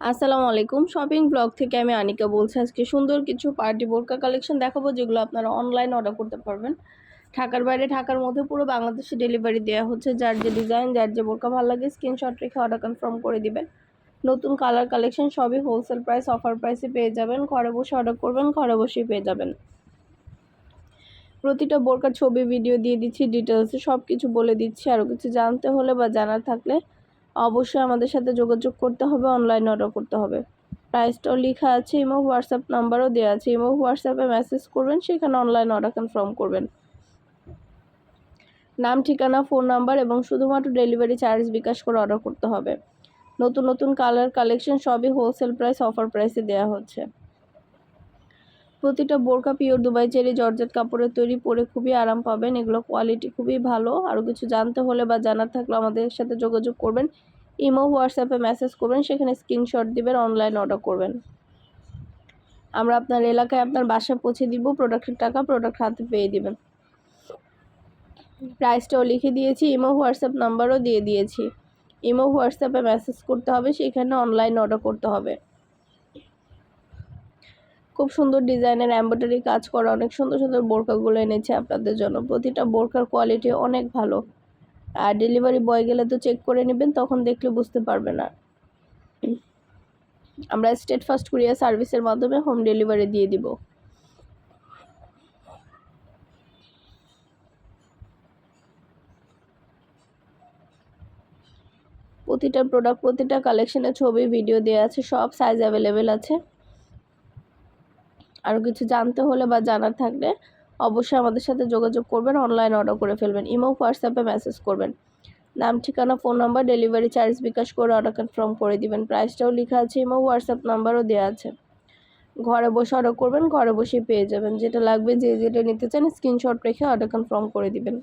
আসসালামু আলাইকুম। Shopping blog থেকে আমি আনিকা বলছি। আজকে সুন্দর কিছু পার্টি বোরকা কালেকশন দেখাবো, যেগুলো আপনারা অনলাইন অর্ডার করতে পারবেন। ঢাকার বাইরে, ঢাকার মধ্যে পুরো বাংলাদেশে ডেলিভারি দেওয়া হচ্ছে। যার যে ডিজাইন যার যে বোরকা ভালো লাগে স্ক্রিনশট রেখে অর্ডার কনফার্ম করে দিবেন। নতুন কালার কালেকশন সবই হোলসেল প্রাইস অফার প্রাইসে পেয়ে যাবেন। ঘরে বসে অর্ডার করবেন, ঘরে বসেই পেয়ে যাবেন। প্রতিটা বোরকার ছবি ভিডিও দিয়ে দিচ্ছি ডিটেলসে সব কিছু বলে দিচ্ছি। আরও কিছু জানতে হলে বা জানার থাকলে অবশ্যই আমাদের সাথে যোগাযোগ করতে হবে অনলাইন অর্ডার করতে হবে। প্রাইসটাও লেখা আছে ইমো হোয়াটসঅ্যাপ নাম্বারও দেওয়া আছে। ইমো হোয়াটসঅ্যাপে মেসেজ করবেন, সেখানে অনলাইন অর্ডার কনফার্ম করবেন। নাম, ঠিকানা ফোন নাম্বার এবং শুধুমাত্র ডেলিভারি চার্জ বিকাশ করে অর্ডার করতে হবে। নতুন নতুন কালার কালেকশন সবই হোলসেল প্রাইস অফার প্রাইসে দেওয়া হচ্ছে। প্রতিটা বোরকা পিওর দুবাই চেরি জর্জেট কাপড়ের তৈরি পরে খুবই আরাম পাবেন। এগুলো কোয়ালিটি খুবই ভালো। আরও কিছু জানতে হলে বা জানার থাকলে আমাদের সাথে যোগাযোগ করবেন। ইমো, হোয়াটসঅ্যাপে মেসেজ করবেন, সেখানে স্ক্রিনশট দিবেন অনলাইন অর্ডার করবেন। আমরা আপনার এলাকায় আপনার বাসায় পৌঁছে দিব প্রোডাক্টের টাকা প্রোডাক্ট হাতে পেয়ে দিবেন। প্রাইসটাও লিখে দিয়েছি, ইমো, হোয়াটসঅ্যাপ নাম্বারও দিয়ে দিয়েছি। ইমো, হোয়াটসঅ্যাপে মেসেজ করতে হবে, সেখানে অনলাইন অর্ডার করতে হবে। খুব সুন্দর ডিজাইনের এম্ব্রয়ডারি কাজ করা, অনেক সুন্দর সুন্দর বোরকাগুলো এনেছে আপনাদের জন্য। প্রতিটা বোরকার কোয়ালিটি অনেক ভালো। আর ডেলিভারি বয় গেলে তো চেক করে নেবেন, তখন দেখলে বুঝতে পারবে না আমরা স্টেট ফার্স্ট কুরিয়ার সার্ভিসের মাধ্যমে হোম ডেলিভারি দিয়ে দিব। প্রতিটা প্রোডাক্ট প্রতিটা কালেকশনের ছবি ভিডিও দেওয়া আছে, সব সাইজ অ্যাভেলেবেল আছে। আরও কিছু জানতে হলে বা জানার থাকলে অবশ্যই আমাদের সাথে যোগাযোগ করবেন অনলাইন অর্ডার করে ফেলবেন ইমো হোয়াটসঅ্যাপে মেসেজ করবেন। নাম, ঠিকানা phone number delivery charge bKash করে অর্ডার কনফার্ম করে দিবেন। প্রাইসটাও লেখা আছে ইমো হোয়াটসঅ্যাপ নাম্বারও দেওয়া আছে। ঘরে বসে অর্ডার করবেন, ঘরে বসে পেয়ে যাবেন। যেটা লাগবে যে যেটা নিতে চান স্ক্রিনশট রেখে অর্ডার কনফার্ম করে দিবেন।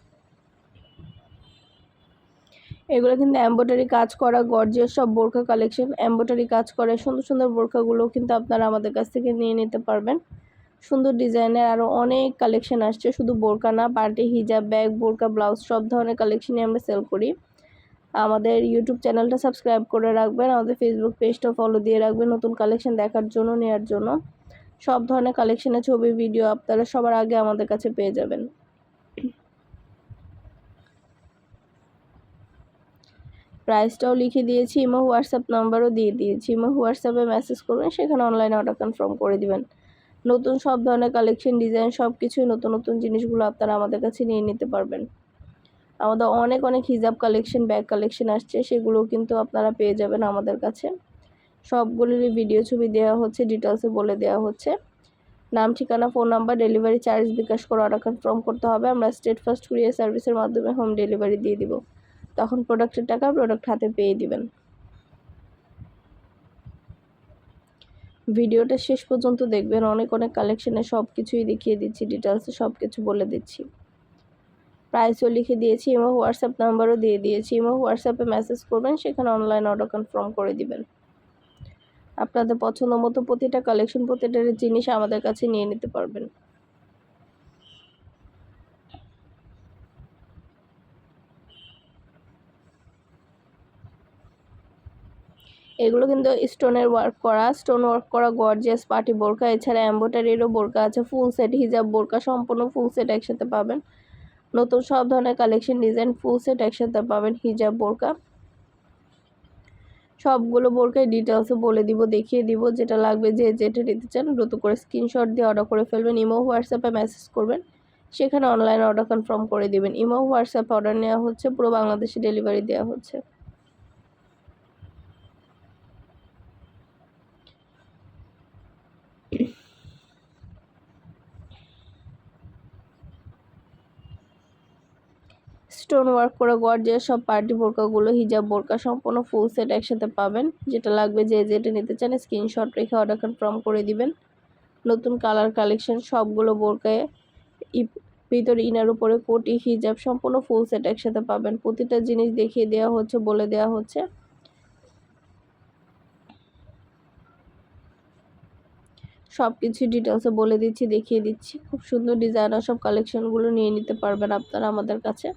এগুলো কিন্তু এম্ব্রয়ডারি কাজ করা গর্জিয়াস সব বোরখা কালেকশন এম্ব্রয়ডারি কাজ করে, সুন্দর সুন্দর বোরখাগুলো কিন্তু আপনারা আমাদের কাছ থেকে নিয়ে নিতে পারবেন। সুন্দর ডিজাইনের আরও অনেক কালেকশন আসছে, শুধু বোরকা না, পার্টি, হিজাব, ব্যাগ বোরকা ব্লাউজ সব ধরনের কালেকশনই আমরা সেল করি। আমাদের ইউটিউব চ্যানেলটা সাবস্ক্রাইব করে রাখবেন, আমাদের ফেসবুক পেজটাও ফলো দিয়ে রাখবেন নতুন কালেকশন দেখার জন্য নেওয়ার জন্য। সব ধরনের কালেকশনের ছবি ভিডিও আপনারা সবার আগে আমাদের কাছে পেয়ে যাবেন। প্রাইসটাও লিখে দিয়েছি, ইমো হোয়াটসঅ্যাপ নাম্বারও দিয়ে দিয়েছি। ইমো হোয়াটসঅ্যাপে মেসেজ করবেন, সেখানে অনলাইনে অর্ডার কনফার্ম করে দিবেন। নতুন সব ধরনের কালেকশন ডিজাইন সব কিছুই নতুন নতুন জিনিসগুলো আপনারা আমাদের কাছে নিয়ে নিতে পারবেন। আমাদের অনেক অনেক হিজাব কালেকশন ব্যাগ কালেকশন আসছে সেগুলো কিন্তু আপনারা পেয়ে যাবেন আমাদের কাছে। সবগুলোরই ভিডিও ছবি দেওয়া হচ্ছে ডিটেলসে বলে দেওয়া হচ্ছে। নাম, ঠিকানা phone number delivery charge bKash করে অর্ডার কনফার্ম করতে হবে। আমরা স্টেট ফার্স্ট কুরিয়ার সার্ভিসের মাধ্যমে হোম ডেলিভারি দিয়ে দিব। তখন প্রোডাক্টের টাকা প্রোডাক্ট হাতে পেয়ে দিবেন। ভিডিওটা শেষ পর্যন্ত দেখবেন। অনেক অনেক কালেকশনে সব কিছুই দেখিয়ে দিচ্ছি ডিটেলসে সব কিছু বলে দিচ্ছি। প্রাইসও লিখে দিয়েছি, এবং হোয়াটসঅ্যাপ নাম্বারও দিয়ে দিয়েছি, এবং হোয়াটসঅ্যাপে মেসেজ করবেন, সেখানে অনলাইন অর্ডার কনফার্ম করে দিবেন। আপনাদের পছন্দ মতো প্রতিটা কালেকশন প্রতিটা জিনিস আমাদের কাছে নিয়ে নিতে পারবেন। এগুলো কিন্তু স্টোনের ওয়ার্ক করা স্টোন ওয়ার্ক করা গর্জিয়াস পার্টি বোরকা, এছাড়া অ্যাম্বোটারিরও বোরকা আছে ফুল সেট হিজাব বোরকা, সম্পূর্ণ ফুল সেট একসাথে পাবেন। নতুন সব ধরনের কালেকশন ডিজাইন ফুল সেট একসাথে পাবেন হিজাব বোরকা। সবগুলো বোরকায় ডিটেলসে বলে দিব, দেখিয়ে দিব, যেটা লাগবে, যে যেটা নিতে চান, দ্রুত করে স্ক্রিনশট দিয়ে অর্ডার করে ফেলবেন, ইমো, হোয়াটসঅ্যাপে মেসেজ করবেন, সেখানে অনলাইন অর্ডার কনফার্ম করে দিবেন। ইমো, হোয়াটসঅ্যাপে অর্ডার নেওয়া হচ্ছে, পুরো বাংলাদেশে ডেলিভারি দেওয়া হচ্ছে। স্টোন ওয়ার্ক করা গর্জিয়াস সব পার্টি বোরকাগুলো, হিজাব বোরকা, সম্পূর্ণ ফুল সেট একসাথে পাবেন। যেটা লাগবে যে যেটা নিতে চান স্ক্রিনশট রেখে অর্ডার কনফার্ম করে দিবেন। নতুন কালার কালেকশন সবগুলো বোরকায় ভিতরে ইনার উপরে কোটি, হিজাব সম্পূর্ণ ফুল সেট একসাথে পাবেন। প্রতিটা জিনিস দেখিয়ে দেওয়া হচ্ছে, বলে দেওয়া হচ্ছে। সব কিছু ডিটেলসে বলে দিচ্ছি, দেখিয়ে দিচ্ছি। খুব সুন্দর ডিজাইনার সব কালেকশনগুলো নিয়ে নিতে পারবেন আপনারা আমাদের কাছে।